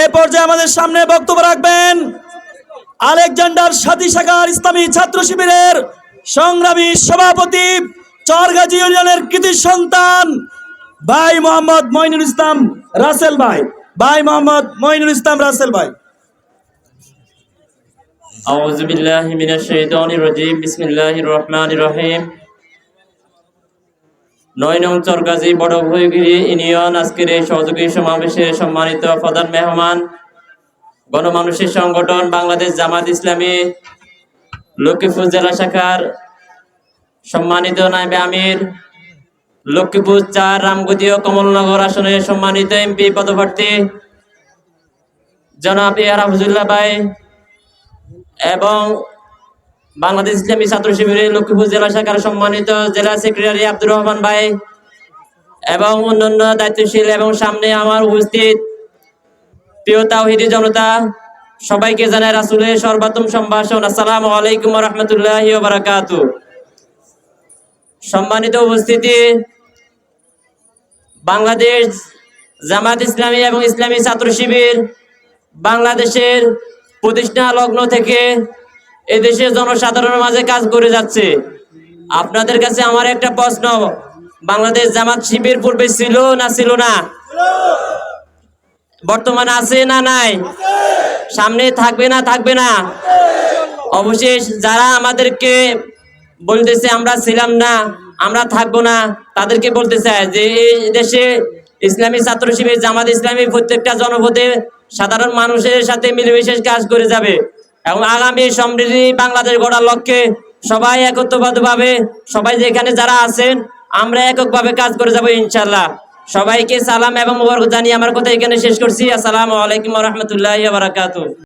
এ পর্যায়ে আমাদের সামনে বক্তব্য রাখবেন আলেকজান্ডার সাথী শাখার ইসলামী ছাত্র শিবিরের সংগ্রামী সভাপতি চরগাজী ইউনিয়নের কৃতি সন্তান ভাই মোহাম্মদ মইনুল ইসলাম রাসেল ভাই। ভাই মোহাম্মদ মইনুল ইসলাম রাসেল ভাই। আউযু বিল্লাহি মিনাশ শাইতানির রাজীম। বিসমিল্লাহির রহমানির রহিম। নয় নং চরগাজী বড় ইউনিয়ন আজকের এই সহযোগী সমাবেশে সম্মানিত প্রধান মেহমান, গণমানুষের সংগঠন বাংলাদেশ জামাত ইসলামী, লক্ষ্মীপুর জেলা শাখার সম্মানিত নাইবে আমির, লক্ষ্মীপুর চার রামগতি ও কমলনগর আসনের সম্মানিত এমপি পদপ্রার্থী জনাব হাফিজুল্লাহ ভাই এবং বাংলাদেশ ইসলামী ছাত্র শিবিরের লক্ষ্মীপুর জেলা শাখার সম্মানিত জেলা সেক্রেটারি আব্দুর রহমান ভাই এবং অন্যান্য দায়িত্বশীল এবং সামনে আমার উপস্থিত প্রিয় তাওহিদি জনতা, সবাইকে জানাই রাসুলের সর্বোত্তম সম্ভাষণ। আসসালামু আলাইকুম রহমতুল্লাহ বারাকাত। সম্মানিত উপস্থিতি, বাংলাদেশ জামাত ইসলামী এবং ইসলামী ছাত্র শিবির বাংলাদেশের প্রতিষ্ঠা লগ্ন থেকে এদেশের জনসাধারণের মাঝে কাজ করে যাচ্ছে। আপনাদের কাছে আমার একটা প্রশ্ন, বাংলাদেশ জামাত শিবির পূর্বে ছিল না ছিল না? বর্তমানে আছে না নাই? সামনে থাকবে না থাকবে না? অবশেষ যারা আমাদেরকে বলতেছে আমরা ছিলাম না, আমরা থাকব না, তাদেরকে বলতে চাই যে এই দেশে ইসলামী ছাত্র শিবির, জামাত ইসলামী প্রত্যেকটা জনপদে সাধারণ মানুষের সাথে মিলেমিশে কাজ করে যাবে। এবং আগামী সমৃদ্ধি বাংলাদেশ গড়ার লক্ষ্যে সবাই একত্রবদ্ধভাবে, সবাই যেখানে যারা আছেন, আমরা এককভাবে কাজ করে যাব ইনশাল্লাহ সবাইকে সালাম এবং মুবারক জানিয়ে আমার কথা এখানে শেষ করছি। আসসালামু আলাইকুম রহমতুল্লাহ বারাকাতু